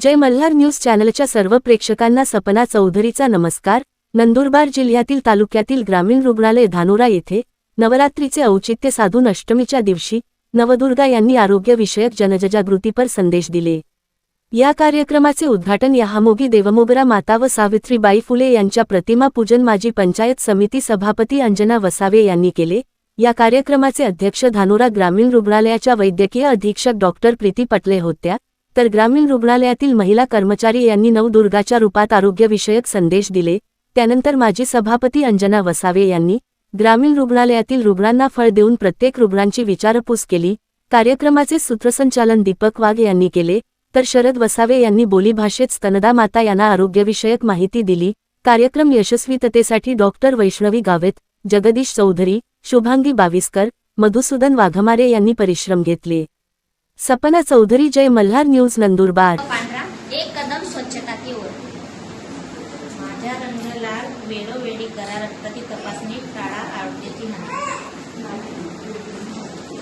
जय Malhar news चॅनलच्या सर्व प्रेक्षकांना सपना चौधरीचा नमस्कार. नंदुरबार जिल्ह्यातील तालुक्यातील ग्रामीण रुग्णालय धानोरा येथे नवरात्रीचे औचित्य साधून अष्टमीच्या दिवशी नवदुर्गा यांनी आरोग्यविषयक जनजागृतीपर संदेश दिले. या कार्यक्रमाचे उद्घाटन यहामोगी देवमोगरा माता व सावित्रीबाई फुले यांच्या प्रतिमा पूजन माजी पंचायत समिती सभापती अंजना वसावे यांनी केले. या कार्यक्रमाचे अध्यक्ष धानोरा ग्रामीण रुग्णालयाच्या वैद्यकीय अधीक्षक डॉक्टर प्रीती पटले होत्या. तर ग्रामीण रुग्णालयातील महिला कर्मचारी यांनी नवदुर्गाच्या रूपात आरोग्यविषयक संदेश दिले. त्यानंतर माजी सभापती अंजना वसावे यांनी ग्रामीण रुग्णालयातील रुग्णांना फळ देऊन प्रत्येक रुग्णांची विचारपूस केली. कार्यक्रमाचे सूत्रसंचालन दीपक वाघ यांनी केले. तर शरद वसावे यांनी बोलीभाषेत स्तनदा माता यांना आरोग्यविषयक माहिती दिली. कार्यक्रम यशस्वीततेसाठी डॉक्टर वैष्णवी गावेत जगदीश चौधरी शुभांगी बाविस्कर मधुसूदन वाघमारे यांनी परिश्रम घेतले. सपना चौधरी जय मल्हार न्यूज नंदुरबार. पांढरा एक कदम स्वच्छता की ओर माझ्या रंगलाल वेळोवेळी करा रक्ताची तपासणी टाळा आरोग्याची नाही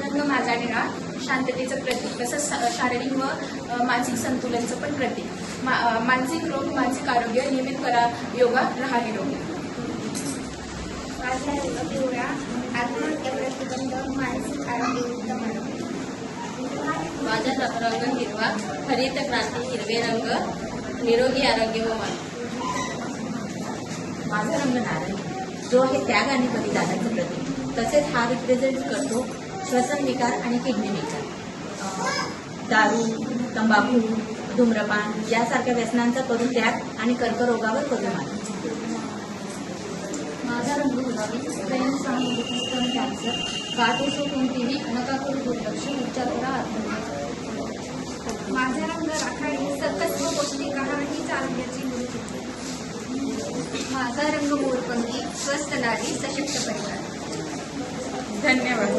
रंग माझा निळा शांततेचं प्रतीक तसंच शारीरिक व मानसिक संतुलनचं पण प्रतीक. मा मानसिक रोग मानसिक आरोग्य नियमित करा योगा राहा निरोगी माझ्या पिवळा आत्महत्या प्रतिबंध मानसिक आरोग्य उत्तम आहे. रंग हिरवा हरित क्रांती हिरवे रंग निरोगी आरोग्य व मन. माझा रंग नारंगी जो आहे त्याग आणि बलिदानाचं प्रतीक. तसेच हा रिप्रेझेंट करतो श्वसन विकार आणि किडनी विकार. दारू तंबाखू धूम्रपान यासारख्या व्यसनांचा करून त्याग आणि कर्करोगावर करून मात माझा रंग गुलाबी स्त्रेन सहानुभूती स्तन कॅन्सर गाठ कोणतीही नका करू दुर्लक्ष. उपचार करा आत्महत्या माझा रंग राखाडी सकस व पौष्टिक आहार हीच आरोग्याची मूलभूत माझा रंग मोरपंखी स्वस्थ नारी सशक्त परिवार. धन्यवाद.